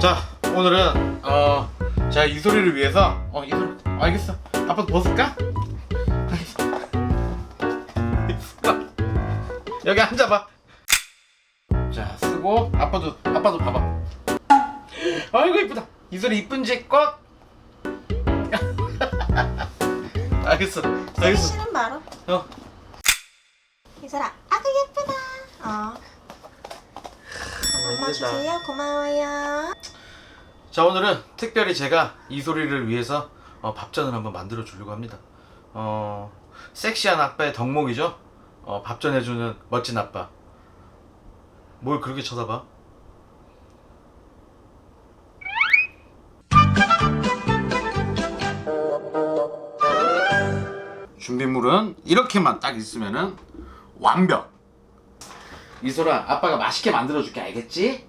자 오늘은 어 제가 이 소리를 위해서 어 이 소리 알겠어 아빠 벗을까? 알겠어. 여기 앉아봐 자 쓰고 아빠도 아빠도 봐봐 아이고 이쁘다 이 소리 이쁜지 껏 알겠어 알겠어 싫은 말어. 어 이슬아, 아그 예쁘다. 어. 엄마 주세요. 고마워요. 자 오늘은 특별히 제가 이 소리를 위해서 어, 밥전을 한번 만들어 주려고 합니다. 어 섹시한 아빠의 덕목이죠. 어, 밥전 해주는 멋진 아빠. 뭘 그렇게 쳐다봐? 준비물은 이렇게만 딱 있으면은 완벽. 이소라 아빠가 맛있게 만들어 줄게 알겠지?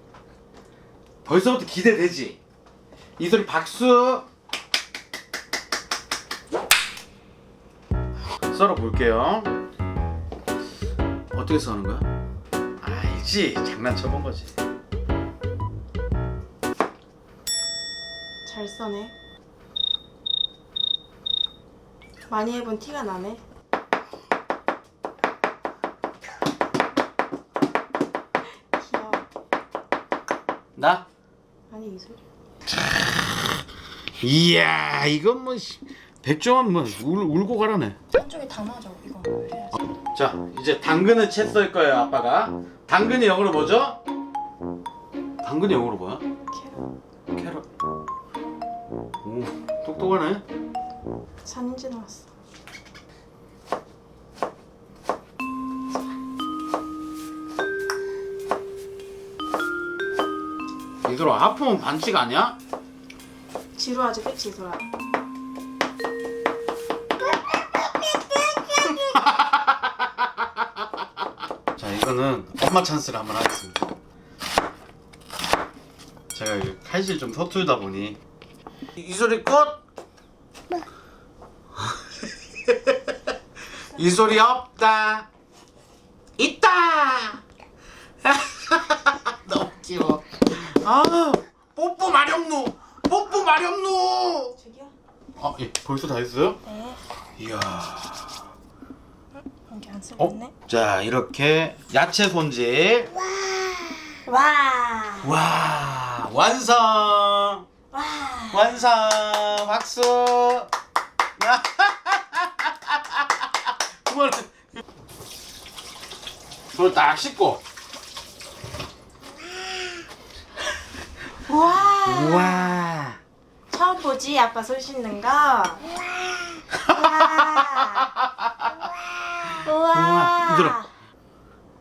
벌써부터 기대되지? 이 소리 박수 썰어 볼게요 어떻게 써는 거야? 알지 장난쳐 본 거지 잘 써네. 많이 해본 티가 나네. 귀여워. 나? 아니 이 소리. 이야 이건 뭐 씨, 백종원 뭐 울, 울고 가라네 한쪽에 다 맞아 이거. 해야지. 자 이제 당근을 채 썰 거예요 아빠가 당근이 영어로 뭐죠? 당근이 영어로 뭐야? 캐럿. 캐럿 오 똑똑하네 4년째 나왔어. 이들아 하품은 반칙 아니야? 지루하지 그치 이소라? 자 이거는 엄마 찬스를 한번 하겠습니다 제가 이게 칼질 좀 서툴다 보니 이, 이 소리 꽃! 이 소리 없다 있다 너무 귀여워 아 뽀뽀 마렵노 뽀뽀 마렵노 저기요? 아 예, 벌써 다 했어요? 네. 이야 여기 안 어? 쓰겠네. 자 이렇게 야채 손질 와. 와 완성 와. 완성 박수 그걸 그걸 딱 씻고 와. 우와 보지 아빠 손 씻는 거. 와. 우와. 우와, 이들아.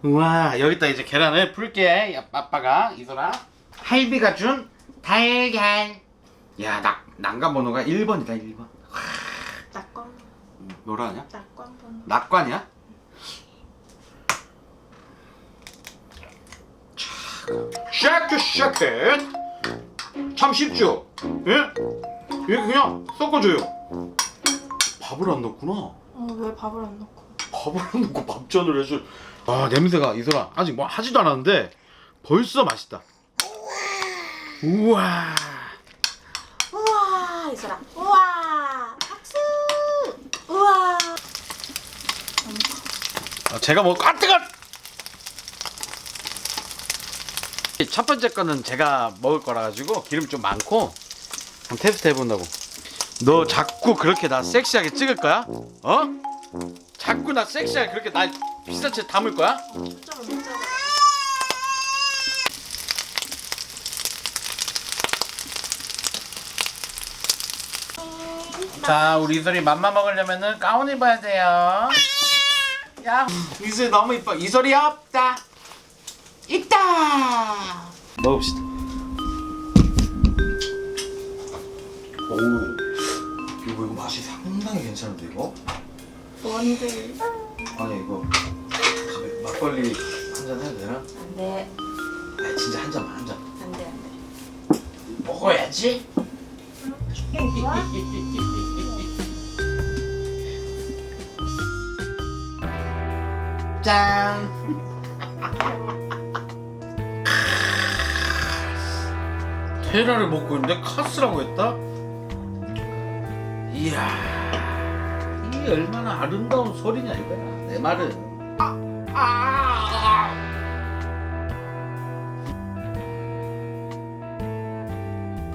우와 여기다 이제 계란을 풀게 야, 아빠가 이소라 할비가 준 달걀 야 나, 난간 번호가 1번이다 1번 낙관. 뭐라 하냐? 낙관 번호. 낙관이야? 쉐크 쉐크 참 쉽죠? 예? 이렇게 그냥 섞어줘요 밥을 안 넣구나 어, 왜 밥을 안 넣고? 밥을 안 넣고 밥전을 해줘 아 냄새가 이소라 아직 뭐 하지도 않았는데 벌써 맛있다 우와 우와 이소라. 우와. 박수. 우와. 아, 제가 뭐 아, 뜨거! 첫 번째 거는 제가 먹을 거라 가지고 기름 좀 많고 한번 테스트 해본다고. 너 자꾸 그렇게 나 섹시하게 찍을 거야? 어? 자꾸 나 섹시하게 그렇게 나 피사체 담을 거야? 자, 우리 이슬이 맘마 먹으려면은 가운 입어야 돼요. 야, 이슬 너무 이뻐. 이슬이 없다. 있다. 먹읍시다. 상당히 괜찮은데 이거? 뭔데? 아니 이거 집에 막걸리 한 잔 해도 되나? 안 돼. 아 진짜 한 잔만 한 잔. 안 돼, 안 돼. 먹어야지. 짠. 케라를 먹고 있는데 카스라고 했다? 이야 이 얼마나 아름다운 소리냐 이거야. 내 말은. 아, 아,